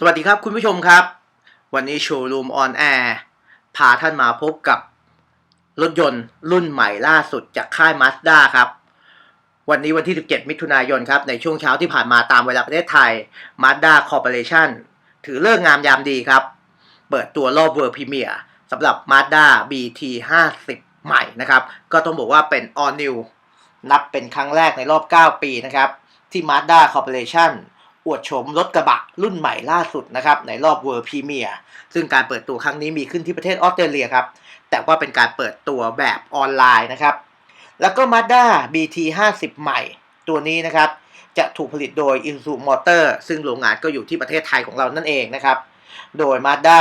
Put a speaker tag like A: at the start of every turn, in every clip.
A: สวัสดีครับคุณผู้ชมครับ วันนี้โชว์รูมออนแอร์พาท่านมาพบกับรถยนต์รุ่นใหม่ล่าสุดจากค่าย Mazda ครับ วันนี้วันที่ 17 มิถุนายนครับ ในช่วงเช้าที่ผ่านมาตามเวลาประเทศไทย Mazda Corporation ถือเลิกงามยามดีครับ เปิดตัวรอบเวอร์พรีเมียร์สำหรับ Mazda BT 50ใหม่นะครับ ก็ต้องบอกว่าเป็น All New นับเป็นครั้งแรกในรอบ 9 ปีนะครับ ที่ Mazda Corporation อวดโฉมรถกระบะรุ่นใหม่ล่าสุดนะครับในรอบ World Premier ซึ่งการเปิดตัวครั้งนี้มีขึ้นที่ประเทศออสเตรเลียครับ แต่ว่าเป็นการเปิดตัวแบบออนไลน์นะครับ แล้วก็ Mazda BT 50 ใหม่ตัวนี้นะครับ จะถูกผลิตโดย Isuzu Motor ซึ่งโรงงานก็อยู่ที่ประเทศไทยของเรานั่นเองนะครับ โดย Mazda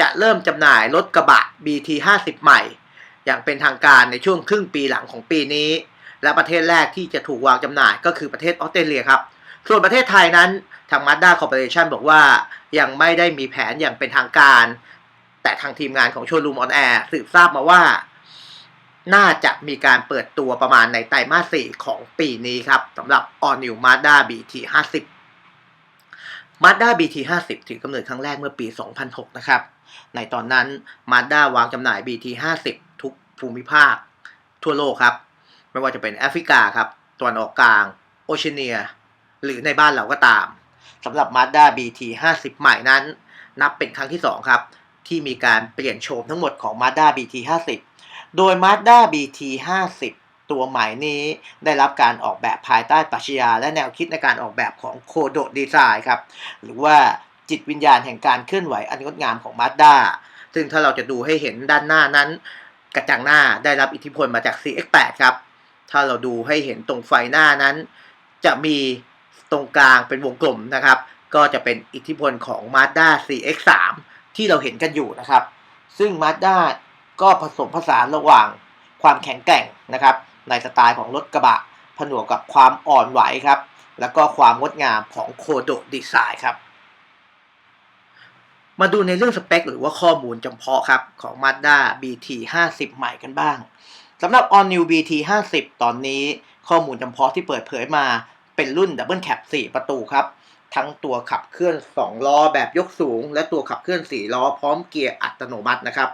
A: จะเริ่มจำหน่ายรถกระบะ BT 50 ใหม่ อย่างเป็นทางการในช่วงครึ่งปีหลังของปีนี้ และประเทศแรกที่จะถูกวางจำหน่ายก็คือประเทศออสเตรเลียครับ ส่วนประเทศไทยนั้นทาง Mazda Corporation บอกว่ายังไม่ได้มีแผนอย่างเป็นทางการ แต่ทางทีมงานของโชว์รูมออนแอร์สืบทราบมาว่า น่าจะมีการเปิดตัวประมาณในไตรมาส 4 ของปีนี้ครับสำหรับ All New Mazda BT 50 Mazda BT 50 ถือกำเนิดครั้งแรกเมื่อปี 2006 นะครับ ในตอนนั้น Mazda วางจำหน่าย BT 50 ทุกภูมิภาคทั่วโลกครับ ไม่ว่าจะเป็นแอฟริกาครับตะวันออกกลาง โอเชียเนีย หรือในบ้านเราก็ตามสำหรับ Mazda BT 50 ใหม่นั้น นับเป็นครั้งที่ 2 ครับ ที่มีการเปลี่ยนโฉมทั้งหมดของ Mazda BT 50 โดย Mazda BT 50 ตัวใหม่นี้ได้รับการออกแบบภายใต้ปรัชญาและแนวคิดในการออกแบบของโคโดดีไซน์ครับ หรือว่าจิตวิญญาณแห่งการเคลื่อนไหวอันงดงามของ Mazda ซึ่งถ้าเราจะดูให้เห็นด้านหน้านั้น กระจังหน้าได้รับอิทธิพลมาจาก CX8 ครับ ถ้าเราดูให้เห็นตรงไฟหน้านั้น จะมี ตรงกลางเป็นวงกลมนะครับ ก็จะเป็นอิทธิพลของ Mazda CX3 ที่เราเห็นกันอยู่นะครับ ซึ่ง Mazda ก็ผสมผสานระหว่างความแข็งแกร่งนะครับ ในสไตล์ของรถกระบะ ผนวกกับความอ่อนไหวครับ แล้วก็ความงดงามของโคโดดีไซน์ครับ มาดูในเรื่องสเปค หรือว่าข้อมูลจำเพาะครับ ของ Mazda BT 50ใหม่กันบ้างสำหรับ All New BT 50ตอนนี้ข้อมูลจำเพาะที่เปิดเผยมา เป็นรุ่น Double Cab 4ประตูครับ ทั้งตัวขับเคลื่อน 2 ล้อแบบยกสูง และตัวขับเคลื่อน 4 ล้อพร้อมเกียร์อัตโนมัตินะครับ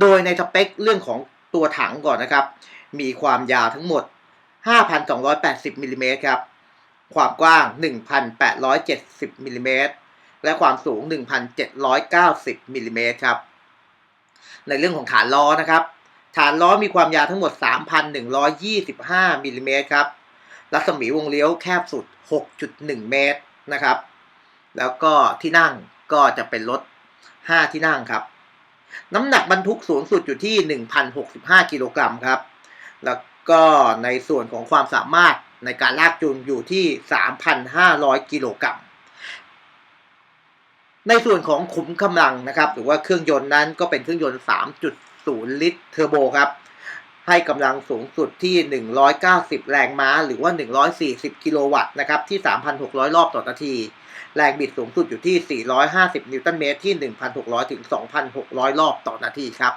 A: โดยในสเปคเรื่องของตัวถังก่อนนะครับ มีความยาวทั้งหมด 5,280มิลลิเมตรครับ ความกว้าง 1,870มิลลิเมตรและความสูง 1,790มิลลิเมตรครับ ในเรื่องของฐานล้อนะครับ ฐานล้อมีความยาวทั้งหมด 3,125มิลลิเมตรครับ รัศมีวงเลี้ยวแคบสุด 6.1 เมตรนะครับ แล้วก็ที่นั่งก็จะเป็นรถ 5 ที่นั่งครับ น้ำหนักบรรทุกสูงสุดอยู่ที่ 1,065 กิโลกรัมครับ แล้วก็ในส่วนของความสามารถในการลากจูงอยู่ที่ 3,500 กิโลกรัม ในส่วนของขุมกำลังนะครับ หรือว่าเครื่องยนต์นั้นก็เป็นเครื่องยนต์ 3.0 ลิตรเทอร์โบครับ ให้กำลังสูงสุดที่ 190 แรงม้า หรือว่า 140 กิโลวัตต์นะครับ ที่ 3,600 รอบต่อนาที แรงบิดสูงสุดอยู่ที่ 450 นิวตันเมตรที่ 1,600 ถึง 2,600 รอบต่อนาทีครับ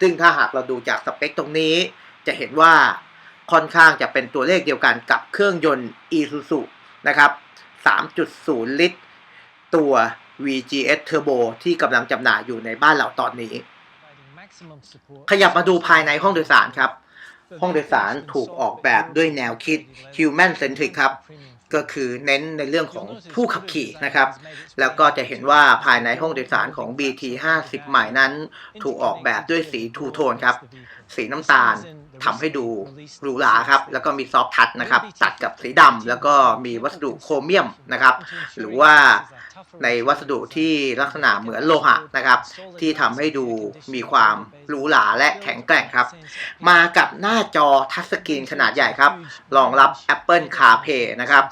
A: ซึ่งถ้าหากเราดูจากสเปคตรงนี้ จะเห็นว่าค่อนข้างจะเป็นตัวเลขเดียวกันกับเครื่องยนต์ Isuzu นะครับ 3.0 ลิตร ตัว VGS Turbo ที่กำลังจำหน่ายอยู่ในบ้านเราตอนนี้ ขยับมาดูภายในห้องโดยสารครับ ห้องโดยสารถูกออกแบบด้วยแนวคิด Human Centric ครับ ก็คือเน้นในเรื่องของผู้ขับขี่นะครับ แล้วก็จะเห็นว่าภายในห้องโดยสารของ BT 50ใหม่นั้น ถูกออกแบบด้วยสีทูโทนครับ สีน้ำตาล ทำให้ดูหรูหราครับ แล้วก็มีซอฟทัชนะครับ ตัดกับสีดำแล้วก็มีวัสดุโครเมียมนะครับ หรือว่าในวัสดุที่ลักษณะเหมือนโลหะนะครับ ที่ทำให้ดูมีความหรูหราและแข็งแกร่งครับ มากับหน้าจอทัชสกรีนขนาดใหญ่ครับรองรับ Apple CarPlay นะครับ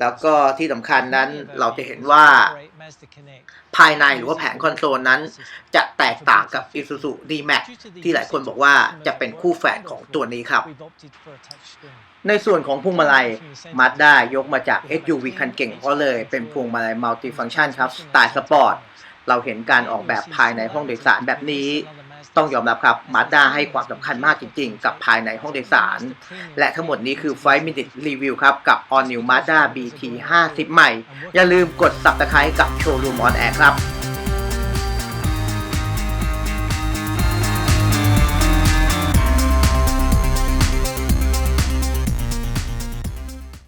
A: แล้วก็ที่สำคัญนั้นเราจะเห็นว่า ภายในหรือว่าแผงคอนโซลนั้น จะแตกต่างกับ Isuzu D-Max ที่หลายคนบอกว่าจะเป็นคู่แฝดของตัวนี้ครับ ในส่วนของพวงมาลัย Mazda ยกมาจาก SUV คันเก่งเพราะเลยเป็นพวงมาลัยมัลติฟังชันครับสไตล์สปอร์ตเราเห็นการออกแบบภายในห้องโดยสารแบบนี้ ต้องยอมรับครับมาด้าให้ความสำคัญมากจริง ๆ กับภายในห้องโดยสาร และทั้งหมดนี้คือ 5 Minute Review ครับ กับ All New Mazda BT 50 ใหม่ อย่าลืมกด Subscribe กับ Showroom on Air ครับ